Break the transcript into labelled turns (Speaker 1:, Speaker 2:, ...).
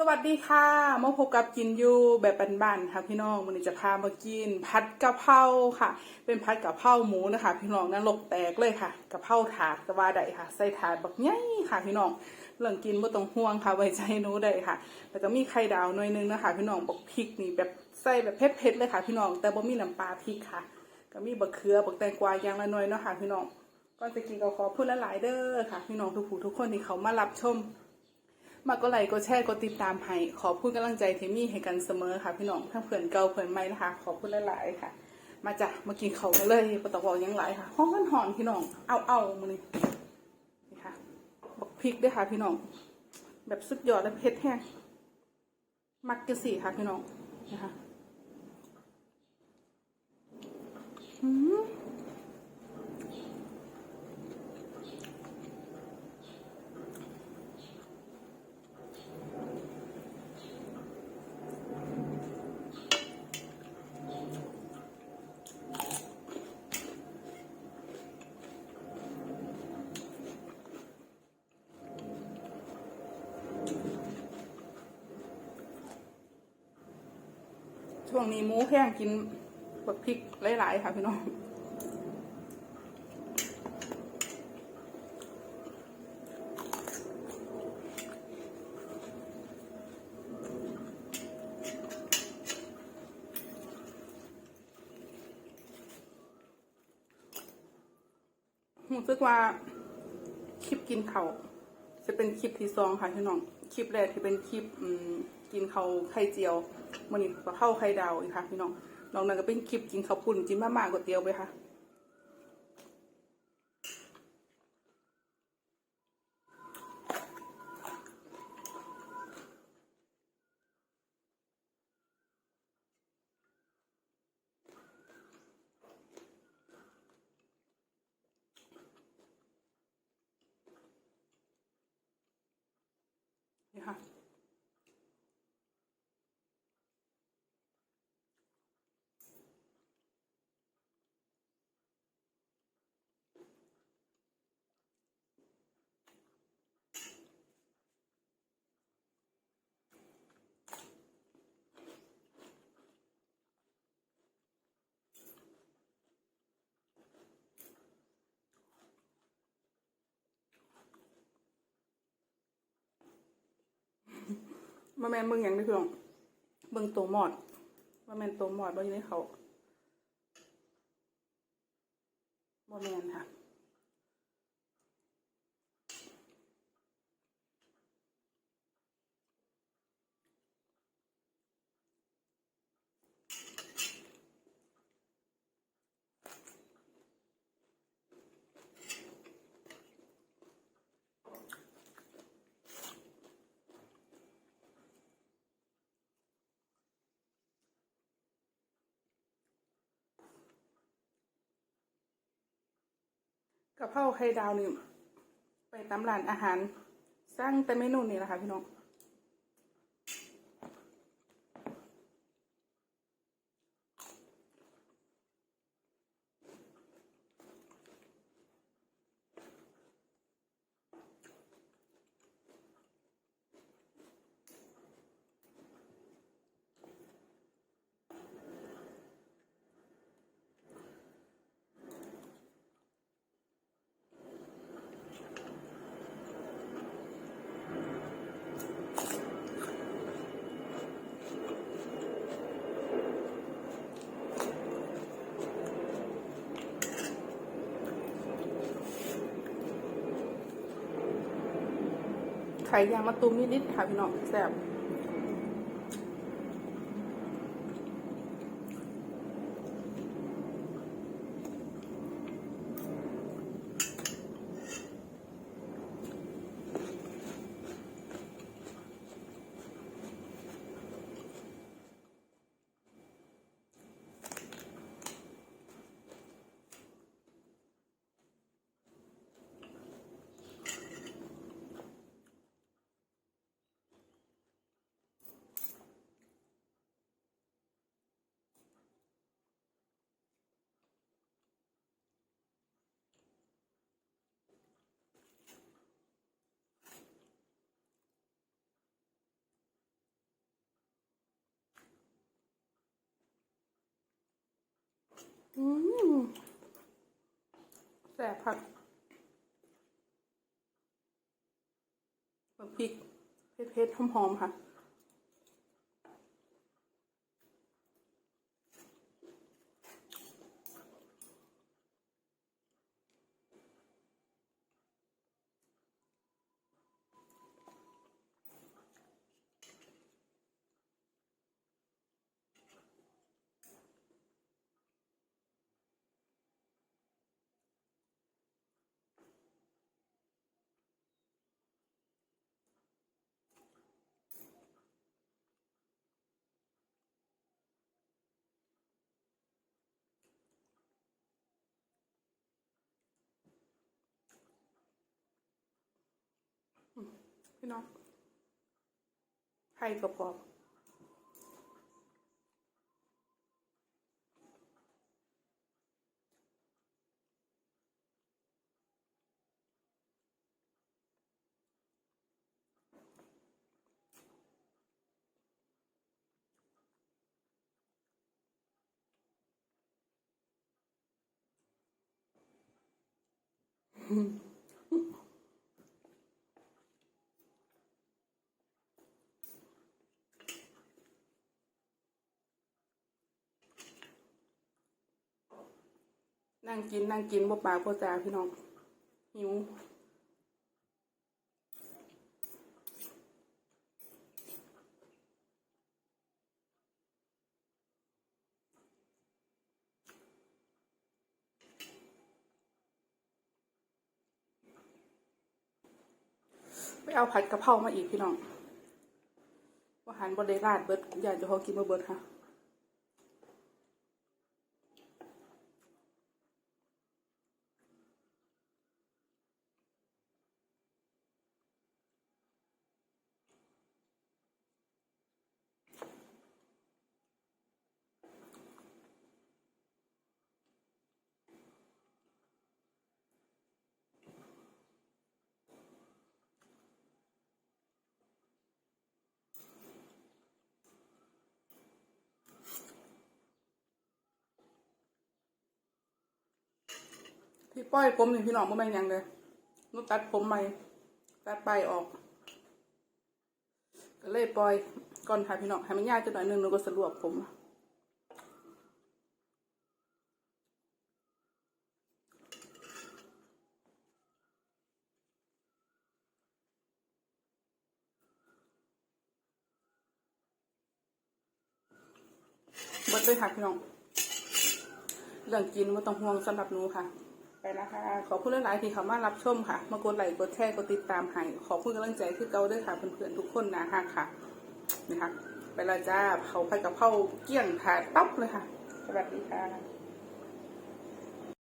Speaker 1: สวัสดีค่ะมาพบกับกินยูแบบบ้านๆค่ะพี่น้องวันนี้จะพามากินผัดกะเพราค่ะ เป็นผัดกะเพราหมูนะคะ พี่น้องนั้นลกแตกเลยค่ะกะเพราถาดสวาใดค่ะ ใส่ถาดบักใหญ่ค่ะ พี่น้องเรื่องกินไม่ต้องห่วงค่ะไว้ใจนู้ได้ค่ะ แล้วก็มีไข่ดาวหน่อยนึงนะคะ พี่น้องบอกพริกนี่แบบใส่แบบเผ็ดๆเลยค่ะ พี่น้องแต่บ่มีน้ำปลาพริกค่ะ ก็มีบักเขือบักแตงกวาอย่างละหน่อยเนาะค่ะ พี่น้องก่อนจะกินก็ขอพูดละหลายเด้อค่ะ พี่น้องทุกผู้ทุกคนที่เขามารับชม มากก็ไลค์ก็แชร์ก็ติดตามให้ ขอพูดกำลังใจเทมี่ให้กันเสมอค่ะ พี่น้องทั้งเพื่อนเก่าเพื่อนใหม่นะคะ ขอพูดหลายๆค่ะ มาจ้ะมากินเขากันเลยปะตะบอกยังหลายค่ะห้องหอนพี่น้อง เอาเอามานี่นี่ค่ะบักพริกด้วยค่ะ พี่น้อง แบบสุดยอดและเผ็ดแห้งมักกะสีค่ะ พี่น้องนะคะ อืม ช่วงนี้หมูแห้งกินบักพริกหลายๆค่ะพี่น้องรู้สึกว่าคลิปกินเขาจะเป็นคลิปที่สองค่ะพี่น้อง คลิปแรกที่เป็นคลิปกินเขาไข่เจียว มันนี่ก็เข้าไข่ดาวอีกค่ะพี่น้องน้องนั่นก็เป็นคลิปกินข้าวปุ่นกินมาม่าก๋วยเตี๋ยวไปค่ะ นี่ค่ะ มาแมนเบิ่งอย่างนี้เพื่องเบิ่งตัวหมอดมาแมนตัวหมอดบ่อยู่ในเขาบ่แมนค่ะ กะเพราไข่ดาวนี่ไปตามร้านอาหารสร้างแต่เมนูนี่แหละค่ะพี่น้อง ไข่ยางมะตูมนิดๆค่ะพี่น้องแซ่บ อืมแสบผักแบบพริกเผ็ดๆหอมๆค่ะ พี่น้องไข่กรอบๆ นั่งกินนั่งกินบ่ปากบ่จาพี่น้องหิวไปเอาผัดกะเพรามาอีกพี่น้องว่าหันบนเดราดเบิดอยากจะพอกินมาเบิดค่ะ พี่ป้อยผมนี่พี่น้องบ่แม่นยังเลยนูตัดผมใหม่ตัดปลายออก ก็เลยปล่อยก่อนค่ะพี่น้องให้มันยาวจักหน่อยนึงหนูก็สรวบผมหมดเลยค่ะพี่น้องเรื่องกินไม่ต้องห่วงสำหรับหนูค่ะ ไปแล้วค่ะ ขอบคุณหลายๆที่เข้ามารับชมค่ะ มากดไลค์กดแชร์กดติดตามให้ ขอบคุณกำลังใจที่เก่าด้วยค่ะเพื่อนๆทุกคนนะฮะค่ะนี่ค่ะไปละจ้าเขาไปกับเข้าเกี้ยงถายต๊อบเลยค่ะ สวัสดีค่ะ